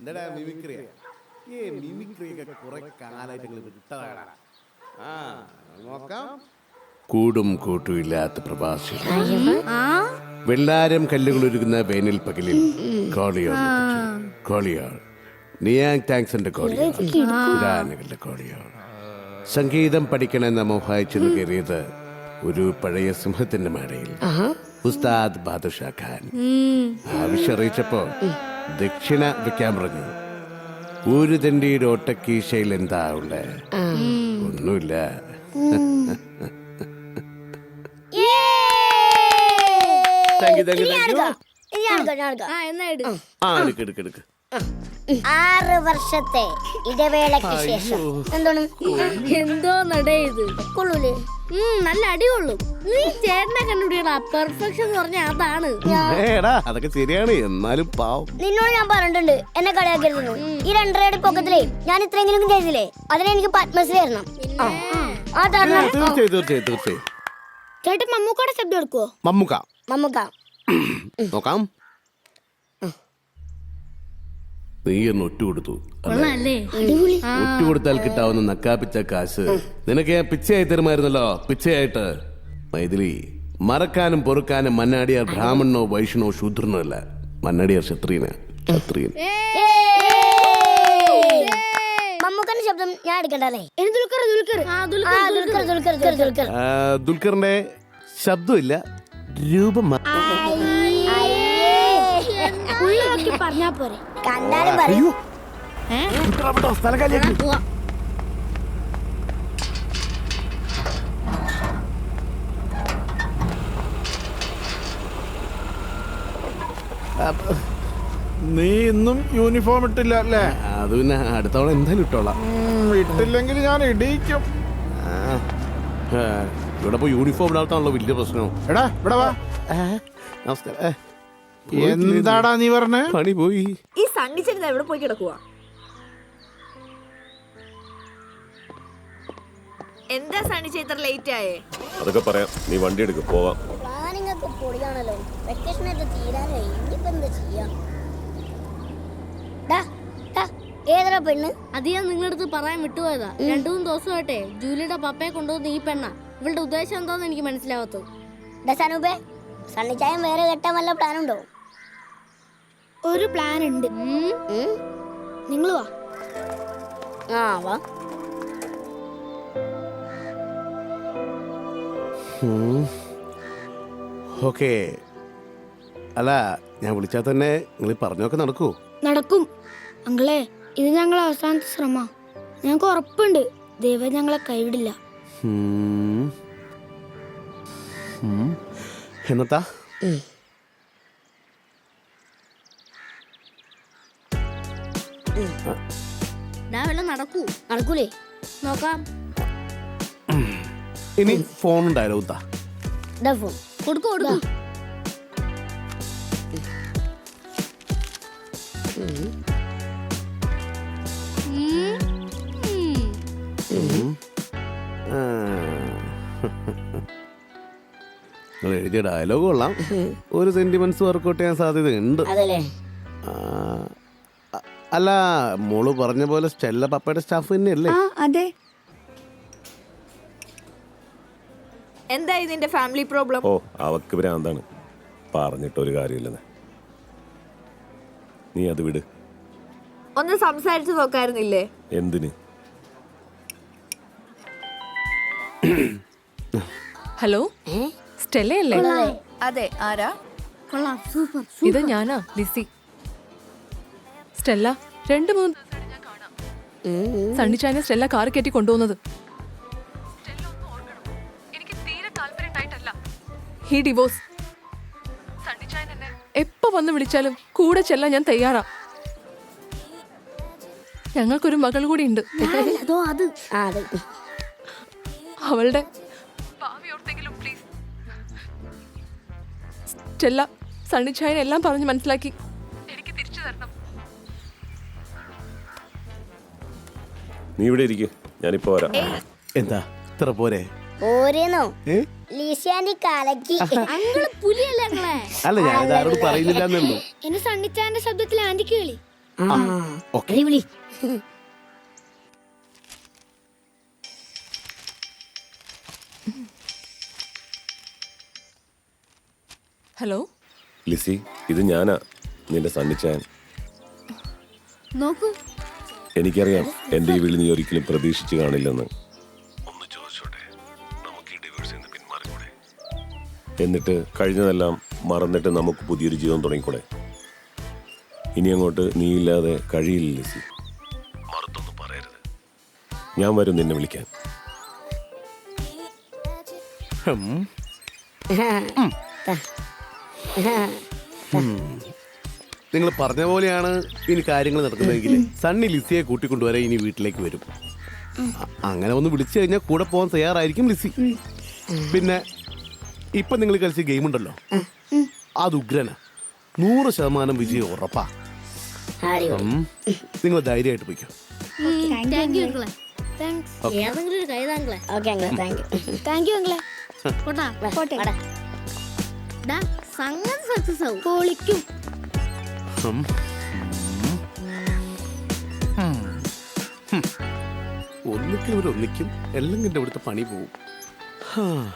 എന്താടാ മിമിക്രി ഈ മിമിക്രിയൊക്കെ കുറെ കാലായിട്ട് നിങ്ങൾ വിട്ടതാണ് ആ നോക്കാം. കൂടും കൂട്ടുമില്ലാത്ത പ്രവാസികൾ വെള്ളാരം കല്ലുകൾ ഒരുക്കുന്ന വേനൽ പകലിൽ കോളിയോ കോളിയോ നിയാങ് താങ്ക്സിന്റെ കോളിയോ പുരാനകളുടെ കോളിയോ സംഗീതം പഠിക്കണമെന്ന മോഹായിച്ചെന്ന് കയറിയത് ഒരു പഴയ സിംഹത്തിന്റെ മേടയിൽ. ഉസ്താദ് ബാദുഷാ ഖാൻ. ആവശ്യം അറിയിച്ചപ്പോ ദക്ഷിണ വെക്കാൻ പറഞ്ഞു. ഒരു തന്റെ ഒട്ടക്കീശയിൽ എന്താ ഉള്ളേ? ഒന്നുമില്ല. ആറ് വർഷത്തെ ഇടവേളക്ക് ശേഷം. എന്താണ്? എന്തോ നടേ ഇത്. കൊള്ളൂലേ? നല്ല അടികൊള്ളും. നീ ചേട്ടനെ കണ്ടുപിടിക്കടാ പെർഫെക്ഷൻ എന്ന് പറഞ്ഞ അതാണ്. ഏടാ അതൊക്കെ ശരിയാണ്. എന്നാലും പാവം. നിന്നോട് ഞാൻ പറഞ്ഞിട്ടുണ്ട് എന്നെ കളിയാക്കരുത് ഈ രണ്ടരയുടെ പൊക്കത്തിലേ ഞാൻ ഇത്രയെങ്കിലും ചെയ്തില്ലേ അതിനെനിക്ക് പത്മശ്രീ തരണം. ആ, ആ. തരണം. തീർച്ചയായും തീർച്ചയായും തീർച്ചയായും. ചേട്ടൻ മമ്മൂക്കയുടെ ശബ്ദം എടുക്കുവോ? മമ്മൂക്ക. മമ്മൂക്ക. നോക്കാം. നീ എന്ന് ഒറ്റ കൊടുത്തു. അല്ലേ? ഒറ്റ കൊടുത്താൽ കിട്ടാവുന്ന നക്കാപ്പിച്ച കാശ്. നിനക്ക് ഞാൻ പിച്ചയായി തരുമായിരുന്നല്ലോ? പിച്ചയായിട്ട്. മൈഥിലി മറക്കാനും പൊറുക്കാനും മന്നാടിയാർ ബ്രാഹ്മണനോ വൈഷ്ണോ ശൂദ്രനോ അല്ല. മന്നാടിയാർ ക്ഷത്രിയന്. ക്ഷത്രിയൻ. മമ്മൂക്കന്റെ ശബ്ദം ഞാൻ എടുക്കണ്ടല്ലേ ദുൽഖറിന്റെ ശബ്ദമില്ല. രൂപം പറഞ്ഞാ പോരെ. കണ്ടാലും പറയും. നീ ഇന്നും യൂണിഫോം ഇട്ടില്ല അല്ലേ? അത് പിന്നെ അടുത്തവണ എന്തായാലും ഇട്ടോളാം. ഇട്ടില്ലെങ്കിൽ ഞാൻ ഇടിക്കും ഇവിടെ യൂണിഫോം ഇടാത്താണല്ലോ വലിയ പ്രശ്നം. എടാ ഇവിടെ വാ. നമസ്കാരം. എന്താടാ നീ പറഞ്ഞേ? പണി പോയി. ഈ സണ്ണിച്ചേട്ടൻ എവിടെ പോയി കിടക്കുക എന്താ സണ്ണിച്ച ഇത്ര ലേറ്റ് ആയേ? അതൊക്കെ പറയാം. നീ വണ്ടി എടുക്കും പോവാം. പ്ലാനിങ് ഒക്കെ പൊടിയാണല്ലോ വെക്കേഷൻ ഒക്കെ തീരാനായി. ഇനിയിപ്പോ എന്താ ചെയ്യാ? ഡാ, ഡാ, ഏതെടാ പെണ്ണ്? അത് ഞാൻ നിങ്ങളുടെ അടുത്ത് പറയാൻ വിട്ടുപോയതാ. രണ്ടു മൂന്ന് ദിവസമായിട്ടെ ജൂലിയുടെ പപ്പയെ കൊണ്ടുവന്ന ഈ പെണ്ണ. ഇവളുടെ ഉദ്ദേശം എന്താന്ന് എനിക്ക് മനസ്സിലാവത്തു സണ്ണിച്ചായം വേറെ കെട്ടാൻ വല്ല പ്ലാൻ ഉണ്ടോ ഒരു പ്ലാൻ ഉണ്ട് നിങ്ങൾ വാ. ആ വാ. ഓക്കെ. അല്ല ഞാൻ വിളിച്ചാൽ തന്നെ നിങ്ങൾ പറഞ്ഞൊക്കെ നടക്കൂ. നടക്കും. അങ്ങളെ ഇത് ഞങ്ങൾ അവസാനത്തെ ശ്രമ ഞങ്ങൾക്ക് ഉറപ്പുണ്ട്. ദൈവം ഞങ്ങളെ കൈവിടില്ല. എന്നത്താ നടക്കൂ. നടക്കൂലേ? നോക്കാം. ഇനി ഫോൺ ഉണ്ടായാലോ ഉത്താ? ഫോൺ കൊടുക്കൂ കൊടുക്കൂ. നിങ്ങൾ എഴുതിയ ഡയലോഗ് കൊള്ളാം. ഒരു സെന്റിമെന്റ്സ് വർക്കൗട്ട് ചെയ്യാൻ സാധ്യതയുണ്ട്. അതല്ലേ? ആ, അ- അല്ല മോൾ പറഞ്ഞ പോലെ സ്റ്റെല്ല പപ്പയുടെ സ്റ്റാഫ് തന്നെയല്ലേ? അതെ. എന്താ ഇതിന്റെ ഫാമിലി പ്രോബ്ലം ഓ അവക്ക് ഭ്രാന്താണ് പറഞ്ഞിട്ടൊരു കാര്യമില്ലെന്ന്. നീ അത് വിട്. ഒന്ന് സംസാരിച്ചു നോക്കായിരുന്നില്ലേ? എന്തിന്? ഹലോ? സ്റ്റെല്ലയല്ലേ അതെ ആരാ? കൊള്ളാം. സൂപ്പർ ഇത് ഞാനാ ലിസി. സ്റ്റെല്ല രണ്ട് മൂന്ന് സണ്ണിച്ചാനെ സ്റ്റെല്ല കാർ കയറ്റി കൊണ്ടുപോകുന്നത്. ഈ ഡിവോഴ്സ്. എപ്പോ വന്ന് വിളിച്ചാലും കൂടെ ചെല്ലാൻ ഞാൻ തയ്യാറാ. ഞങ്ങൾക്കൊരു മകൾ കൂടി ഉണ്ട്. അതോ അത്? ആ അവളുടെ സ്റ്റെല്ല സണ്ണിച്ചായൻ എല്ലാം പറഞ്ഞ് മനസ്സിലാക്കി. എനിക്ക് തിരിച്ചു തരണം. നീ ഇവിടെ ഇരിക്കും. ഞാനിപ്പോ വരാം. എന്താ? ഇത്ര പോരെ? ഓരേന്നോ ഏ? ലീശാന്റെ കലക്കി. അങ്ങൾ പുലിയല്ലേ അങ്ങളെ? അല്ല ഞാൻ ആരോട് പറയുന്നില്ല എന്നുള്ളൂ എന്റെ സണ്ണിച്ചാന്റെ ശബ്ദത്തിൽ ആന്റിക്ക് കളി. ഹലോ? ലിസി ഇത് ഞാനാ. നിന്റെ സണ്ണിച്ചാൻ നോക്കൂ. എനിക്കറിയാം എന്റെ ഈ വിളി നീ ഒരിക്കലും പ്രതീക്ഷിച്ചു കാണില്ലെന്ന്. എന്നിട്ട് കഴിഞ്ഞതെല്ലാം മറന്നിട്ട് നമുക്ക് പുതിയൊരു ജീവിതം തുടങ്ങിക്കൂടെ? ഇനി അങ്ങോട്ട് നീ ഇല്ലാതെ കഴിയില്ല ലിസി. മറുത്തൊന്നും പറയരുത്. ഞാൻ വരും നിന്നെ വിളിക്കാൻ. നിങ്ങൾ പറഞ്ഞ പോലെയാണ് ഇനി കാര്യങ്ങൾ നടക്കുന്നതെങ്കിൽ സണ്ണി ലിസിയെ കൂട്ടിക്കൊണ്ടുവരാൻ ഇനി വീട്ടിലേക്ക് വരും. അങ്ങനെ ഒന്ന് വിളിച്ചു കഴിഞ്ഞാൽ കൂടെ പോകാൻ തയ്യാറായിരിക്കും ലിസി. പിന്നെ ഇപ്പൊ നിങ്ങൾ കളിച്ച ഗെയിം ഉണ്ടല്ലോ? അത് ഉഗ്രന. നൂറ് ശതമാനം വിജയം ഉറപ്പാ. നിങ്ങൾ ധൈര്യമായിട്ട് പോയിക്കോ. താങ്ക് യു ഏതെങ്കിലും ഒരു കൈ താങ്കളെ. താങ്ക് യു താങ്ക് യു സംഗതി സക്സസ് ആവും പൊളിക്കും ഒന്നിക്കും ഒരു ഒന്നിക്കും എല്ലാം കണ്ട് ഇവിടുത്തെ പണി പോവും. ഹാ.